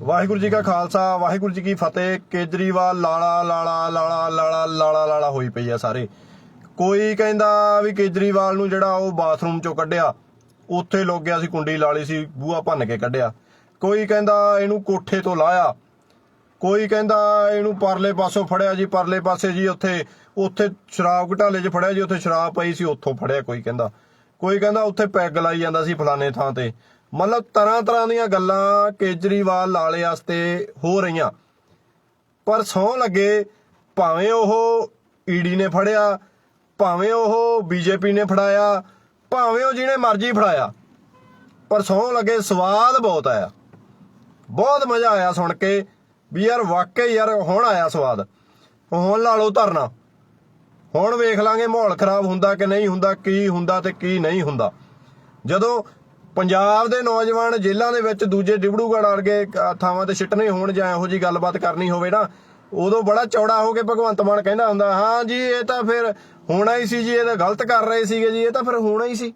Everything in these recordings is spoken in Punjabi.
ਵਾਹਿਗੁਰੂ ਜੀ ਕਾ ਖਾਲਸਾ, ਵਾਹਿਗੁਰੂ ਜੀ ਕੀ ਫਤਿਹ। ਕੇਜਰੀਵਾਲ ਲਾਲਾ ਲਾਲਾ ਲਾਲਾ ਲਾਲਾ ਲਾਲਾ ਲਾਲਾ ਹੋਈ ਪਈ ਆ ਸਾਰੇ। ਕੋਈ ਕਹਿੰਦਾ ਵੀ ਕੇਜਰੀਵਾਲ ਨੂੰ ਜਿਹੜਾ ਉਹ ਬਾਥਰੂਮ ਚੋਂ ਕੱਢਿਆ, ਉੱਥੇ ਲੋਕ ਗਿਆ ਸੀ, ਕੁੰਡੀ ਲਾ ਲਈ ਸੀ, ਬੂਹਾ ਭੰਨ ਕੇ ਕੱਢਿਆ। ਕੋਈ ਕਹਿੰਦਾ ਇਹਨੂੰ ਕੋਠੇ ਤੋਂ ਲਾਇਆ। ਕੋਈ ਕਹਿੰਦਾ ਇਹਨੂੰ ਪਰਲੇ ਪਾਸੋਂ ਫੜਿਆ ਜੀ, ਪਰਲੇ ਪਾਸੇ ਜੀ ਉੱਥੇ ਉੱਥੇ ਸ਼ਰਾਬ ਘਟਾਲੇ 'ਚ ਫੜਿਆ ਜੀ, ਉੱਥੇ ਸ਼ਰਾਬ ਪਈ ਸੀ, ਉੱਥੋਂ ਫੜਿਆ ਕੋਈ ਕਹਿੰਦਾ। ਕੋਈ ਕਹਿੰਦਾ ਉੱਥੇ ਪੈਗ ਲਾਈ ਜਾਂਦਾ ਸੀ ਫਲਾਣੇ ਥਾਂ ਤੇ। ਮਤਲਬ ਤਰ੍ਹਾਂ ਤਰ੍ਹਾਂ ਦੀਆਂ ਗੱਲਾਂ ਕੇਜਰੀਵਾਲ ਲਾਲੇ ਵਾਸਤੇ ਹੋ ਰਹੀਆਂ। ਪਰ ਸੌ ਲੱਗੇ, ਭਾਵੇਂ ਉਹ ਈਡੀ ਨੇ ਫੜਿਆ, ਭਾਵੇਂ ਉਹ ਬੀਜੇਪੀ ਨੇ ਫੜਾਇਆ, ਭਾਵੇਂ ਉਹ ਜਿਹਨੇ ਮਰਜ਼ੀ ਫੜਾਇਆ, ਪਰ ਸੌ ਲੱਗੇ ਸਵਾਦ ਬਹੁਤ ਆਇਆ। ਬਹੁਤ ਮਜ਼ਾ ਆਇਆ ਸੁਣ ਕੇ ਵੀ ਯਾਰ ਵਾਕਈ ਯਾਰ ਹੁਣ ਆਇਆ ਸਵਾਦ। ਹੁਣ ਲਾ ਲਓ ਧਰਨਾ। ਹੁਣ ਵੇਖ ਲਾਂਗੇ ਮਾਹੌਲ ਖਰਾਬ ਹੁੰਦਾ ਕਿ ਨਹੀਂ ਹੁੰਦਾ, ਕੀ ਹੁੰਦਾ ਤੇ ਕੀ ਨਹੀਂ ਹੁੰਦਾ। ਜਦੋਂ ਪੰਜਾਬ ਦੇ ਨੌਜਵਾਨ ਜੇਲ੍ਹਾਂ ਦੇ ਵਿੱਚ ਦੂਜੇ ਡਿਬੜੂਗੜ੍ਹ ਵਰਗੇ ਥਾਵਾਂ ਤੇ ਸਿੱਟਣੇ ਹੋਣ ਜਾਂ ਇਹੋ ਜੀ ਗੱਲਬਾਤ ਕਰਨੀ ਹੋਵੇ ਨਾ, ਉਦੋਂ ਬੜਾ ਚੌੜਾ ਹੋ ਕੇ ਭਗਵੰਤ ਮਾਨ ਕਹਿੰਦਾ ਹੁੰਦਾ, ਹਾਂ ਜੀ, ਇਹ ਤਾਂ ਫਿਰ ਹੋਣਾ ਹੀ ਸੀ ਜੀ, ਇਹ ਤਾਂ ਗਲਤ ਕਰ ਰਹੇ ਸੀਗੇ ਜੀ, ਇਹ ਤਾਂ ਫਿਰ ਹੋਣਾ ਹੀ ਸੀ।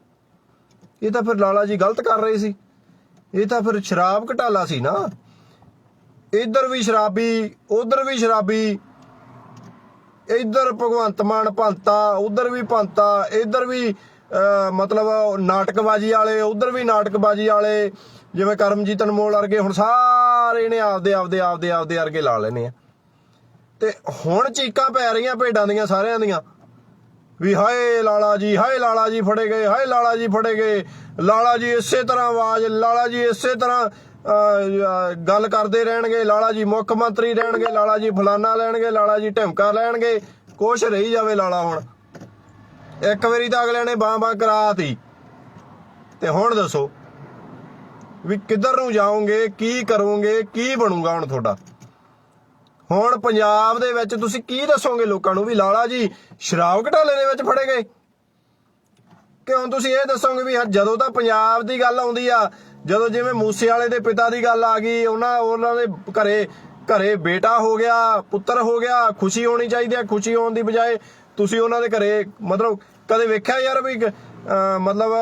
ਇਹ ਤਾਂ ਫਿਰ ਲਾਲਾ ਜੀ ਗਲਤ ਕਰ ਰਹੇ ਸੀ। ਇਹ ਤਾਂ ਫਿਰ ਸ਼ਰਾਬ ਘਟਾਲਾ ਸੀ ਨਾ। ਇੱਧਰ ਵੀ ਸ਼ਰਾਬੀ, ਉਧਰ ਵੀ ਸ਼ਰਾਬੀ, ਇੱਧਰ ਭਗਵੰਤ ਮਾਨ ਭੰਤਾ ਉਧਰ ਵੀ ਭੰਤਾ ਇੱਧਰ ਵੀ ਮਤਲਬ ਨਾਟਕਬਾਜ਼ੀ ਵਾਲੇ ਉਧਰ ਵੀ ਨਾਟਕਬਾਜ਼ੀ ਵਾਲੇ ਜਿਵੇਂ ਕਰਮਜੀਤ ਅਨਮੋਲ ਵਰਗੇ ਹੁਣ ਸਾਰੇ ਨੇ ਆਪਦੇ ਆਪਦੇ ਆਪਦੇ ਆਪਦੇ ਵਰਗੇ ਲਾ ਲੈਨੇ ਆ। ਤੇ ਹੁਣ ਚੀਕਾਂ ਪੈ ਰਹੀਆਂ ਭੇਡਾਂ ਦੀਆਂ ਸਾਰਿਆਂ ਦੀਆਂ। ਵੀ ਹਾਏ ਲਾਲਾ ਜੀ ਹਾਏ ਲਾਲਾ ਜੀ ਫੜੇ ਗਏ ਹਾਏ ਲਾਲਾ ਜੀ ਫੜੇ ਗਏ। ਲਾਲਾ ਜੀ ਇਸੇ ਤਰ੍ਹਾਂ ਆਵਾਜ਼ ਲਾਲਾ ਜੀ ਇਸੇ ਤਰ੍ਹਾਂ ਅਹ, ਗੱਲ ਕਰਦੇ ਰਹਿਣਗੇ। ਲਾਲਾ ਜੀ ਮੁੱਖ ਮੰਤਰੀ ਰਹਿਣਗੇ ਲਾਲਾ ਜੀ ਫਲਾਨਾ ਲੈਣਗੇ ਲਾਲਾ ਜੀ ਢਮਕਾ ਲੈਣਗੇ। ਕੁਛ ਰਹੀ ਜਾਵੇ ਲਾਲਾ ਹੁਣ। ਇੱਕ ਵਾਰੀ ਤਾਂ ਅਗਲਿਆਂ ਨੇ ਬਾਂ ਬਾਂ ਕਰਾਤੀ। ਤੇ ਹੁਣ ਦੱਸੋ ਵੀ ਕਿੱਧਰ ਨੂੰ ਜਾਓਗੇ, ਕੀ ਕਰੋਗੇ, ਕੀ ਬਣੂਗਾ ਹੁਣ ਤੁਹਾਡਾ? ਹੁਣ ਪੰਜਾਬ ਦੇ ਵਿੱਚ ਤੁਸੀਂ ਕੀ ਦੱਸੋਗੇ ਲੋਕਾਂ ਨੂੰ ਵੀ ਲਾਲਾ ਜੀ, ਸ਼ਰਾਬ ਘਟਾਲੇ ਦੇ ਵਿੱਚ ਫੜੇ ਗਏ? ਕਿ ਹੁਣ ਤੁਸੀਂ ਇਹ ਦੱਸੋਗੇ ਵੀ ਜਦੋਂ ਤਾਂ ਪੰਜਾਬ ਦੀ ਗੱਲ ਆਉਂਦੀ ਆ, ਜਦੋਂ ਜਿਵੇਂ ਮੂਸੇ ਵਾਲੇ ਦੇ ਪਿਤਾ ਦੀ ਗੱਲ ਆ ਗਈ, ਉਹਨਾਂ ਉਹਨਾਂ ਦੇ ਘਰੇ ਘਰੇ ਬੇਟਾ ਹੋ ਗਿਆ, ਪੁੱਤਰ ਹੋ ਗਿਆ, ਖੁਸ਼ੀ ਹੋਣੀ ਚਾਹੀਦੀ ਹੈ ਖੁਸ਼ੀ ਹੋਣ ਦੀ ਬਜਾਏ ਤੁਸੀਂ ਉਹਨਾਂ ਦੇ ਘਰੇ ਮਤਲਬ ਕਦੇ ਵੇਖਿਆ ਯਾਰ ਵੀ ਮਤਲਬ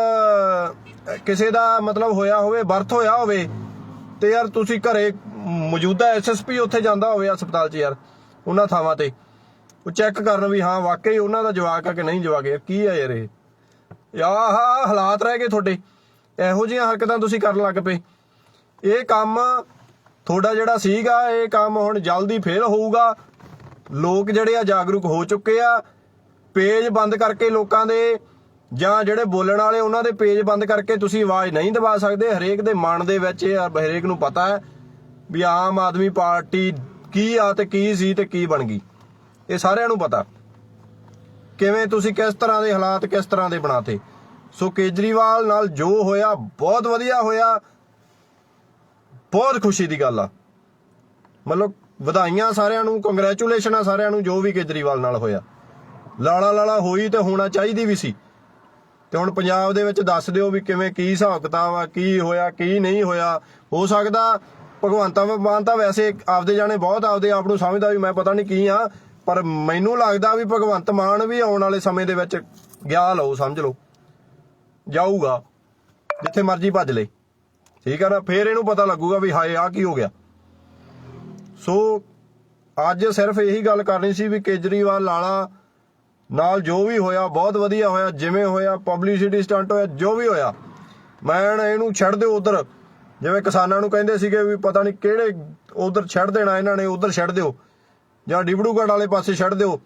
ਕਿਸੇ ਦਾ ਮਤਲਬ ਹੋਇਆ ਹੋਵੇ ਬਰਥ ਹੋਇਆ ਹੋਵੇ, ਤੇ ਯਾਰ ਤੁਸੀਂ ਘਰੇ ਮੌਜੂਦਾ ਐਸਐਸਪੀ ਉੱਥੇ ਜਾਂਦਾ ਹੋਵੇ ਹਸਪਤਾਲ 'ਚ ਯਾਰ, ਉਹਨਾਂ ਥਾਵਾਂ ਤੇ। ਉਹ ਚੈੱਕ ਕਰਨ ਵੀ ਹਾਂ, ਵਾਕਈ ਉਹਨਾਂ ਦਾ ਜਵਾਕ ਆ ਕਿ ਨਹੀਂ ਜਵਾਕ? ਯਾਰ ਕੀ ਆ ਯਾਰ ਇਹ? ਆਹ ਹਾਲਾਤ ਰਹਿ ਗਏ ਤੁਹਾਡੇ। ਇਹੋ ਜਿਹੀਆਂ ਹਰਕਤਾਂ ਤੁਸੀਂ ਕਰਨ ਲੱਗ ਪਏ। ਇਹ ਕੰਮ ਤੁਹਾਡਾ ਜਿਹੜਾ ਸੀਗਾ, ਇਹ ਕੰਮ ਹੁਣ ਜਲਦੀ ਫੇਲ ਹੋਊਗਾ। ਲੋਕ ਜਿਹੜੇ ਆ ਜਾਗਰੂਕ ਹੋ ਚੁੱਕੇ ਆ। ਪੇਜ ਬੰਦ ਕਰਕੇ ਲੋਕਾਂ ਦੇ ਜਾਂ ਜਿਹੜੇ ਬੋਲਣ ਵਾਲੇ, ਉਹਨਾਂ ਦੇ ਪੇਜ ਬੰਦ ਕਰਕੇ ਤੁਸੀਂ ਆਵਾਜ਼ ਨਹੀਂ ਦਬਾ ਸਕਦੇ। ਹਰੇਕ ਦੇ ਮਨ ਦੇ ਵਿੱਚ ਇਹ ਹਰੇਕ ਨੂੰ ਪਤਾ ਹੈ ਵੀ ਆਮ ਆਦਮੀ ਪਾਰਟੀ ਕੀ ਆ ਤੇ ਕੀ ਸੀ ਤੇ ਕੀ ਬਣ ਗਈ। ਇਹ ਸਾਰਿਆਂ ਨੂੰ ਪਤਾ। ਕਿਵੇਂ ਤੁਸੀਂ ਕਿਸ ਤਰ੍ਹਾਂ ਦੇ ਹਾਲਾਤ ਕਿਸ ਤਰ੍ਹਾਂ ਦੇ ਬਣਾਤੇ? ਸੋ ਕੇਜਰੀਵਾਲ ਨਾਲ ਜੋ ਹੋਇਆ, ਬਹੁਤ ਵਧੀਆ ਹੋਇਆ। ਬਹੁਤ ਖੁਸ਼ੀ ਦੀ ਗੱਲ ਆ। ਮਤਲਬ ਵਧਾਈਆਂ ਸਾਰਿਆਂ ਨੂੰ ਕੰਗ੍ਰੈਚੁਲੇਸ਼ਨ ਆ ਸਾਰਿਆਂ ਨੂੰ, ਜੋ ਵੀ ਕੇਜਰੀਵਾਲ ਨਾਲ ਹੋਇਆ। ਲਾਲਾ ਲਾਲਾ ਹੋਈ ਤੇ ਹੋਣਾ ਚਾਹੀਦੀ ਵੀ ਸੀ। ਤੇ ਹੁਣ ਪੰਜਾਬ ਦੇ ਵਿੱਚ ਦੱਸ ਦਿਓ ਵੀ ਕਿਵੇਂ ਕੀ ਹਿਸਾਬ ਕਿਤਾਬ ਆ, ਕੀ ਹੋਇਆ, ਕੀ ਨਹੀਂ ਹੋਇਆ। ਹੋ ਸਕਦਾ ਭਗਵੰਤਾ ਮਾਨ ਤਾਂ ਵੈਸੇ ਆਪਦੇ ਜਾਣੇ ਬਹੁਤ ਆਪਦੇ ਆਪ ਨੂੰ ਸਮਝਦਾ ਵੀ ਮੈਂ ਪਤਾ ਨਹੀਂ ਕੀ ਆ, ਪਰ ਮੈਨੂੰ ਲੱਗਦਾ ਵੀ ਭਗਵੰਤ ਮਾਨ ਵੀ ਆਉਣ ਵਾਲੇ ਸਮੇਂ ਦੇ ਵਿੱਚ ਗਿਆ ਲਓ ਸਮਝ ਲਓ। ਜਾਊਗਾ, ਜਿੱਥੇ ਮਰਜ਼ੀ ਭੱਜ ਲੇ। ਠੀਕ ਆ ਨਾ, ਫੇਰ ਇਹਨੂੰ ਪਤਾ ਲੱਗੂਗਾ ਵੀ ਹਾਏ ਆ ਕੀ ਹੋ ਗਿਆ। ਸੋ, ਅੱਜ ਸਿਰਫ ਇਹੀ ਗੱਲ ਕਰਨੀ ਸੀ ਵੀ ਕੇਜਰੀਵਾਲ, ਲਾਲਾ ਨਾਲ ਜੋ ਵੀ ਹੋਇਆ, ਬਹੁਤ ਵਧੀਆ ਹੋਇਆ, ਜਿਵੇਂ ਹੋਇਆ ਪਬਲਿਸਿਟੀ ਸਟੰਟ ਹੋਇਆ, ਜੋ ਵੀ ਹੋਇਆ। ਮੈਂ ਇਹਨੂੰ ਛੱਡ ਦਿਓ ਉਧਰ। ਜਿਵੇਂ ਕਿਸਾਨਾਂ ਨੂੰ ਕਹਿੰਦੇ ਸੀਗੇ ਵੀ ਪਤਾ ਨਹੀਂ ਕਿਹੜੇ ਉਧਰ ਛੱਡ ਦੇਣਾ ਇਹਨਾਂ ਨੇ, ਉਧਰ ਛੱਡ ਦਿਓ। ਜਾਂ ਡਿਬੜੂਗੜ ਵਾਲੇ ਪਾਸੇ ਛੱਡ ਦਿਓ।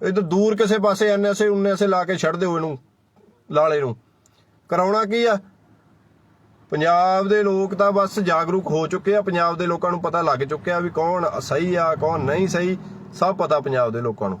ਇਧਰ ਦੂਰ ਕਿਸੇ ਪਾਸੇ ਐਨਐਸਏ ਉਨਐਸਏ ਲਾ ਕੇ ਛੱਡ ਦਿਓ ਇਹਨੂੰ, ਲਾਲੇ ਨੂੰ। ਕਰਾਉਣਾ ਕੀ ਆ? ਪੰਜਾਬ ਦੇ ਲੋਕ ਤਾਂ ਬਸ ਜਾਗਰੂਕ ਹੋ ਚੁੱਕੇ ਆ। ਪੰਜਾਬ ਦੇ ਲੋਕਾਂ ਨੂੰ ਪਤਾ ਲੱਗ ਚੁੱਕਿਆ ਵੀ ਕੌਣ ਸਹੀ ਆ, ਕੌਣ ਨਹੀਂ ਸਹੀ। ਸਭ ਪਤਾ ਪੰਜਾਬ ਦੇ ਲੋਕਾਂ ਨੂੰ।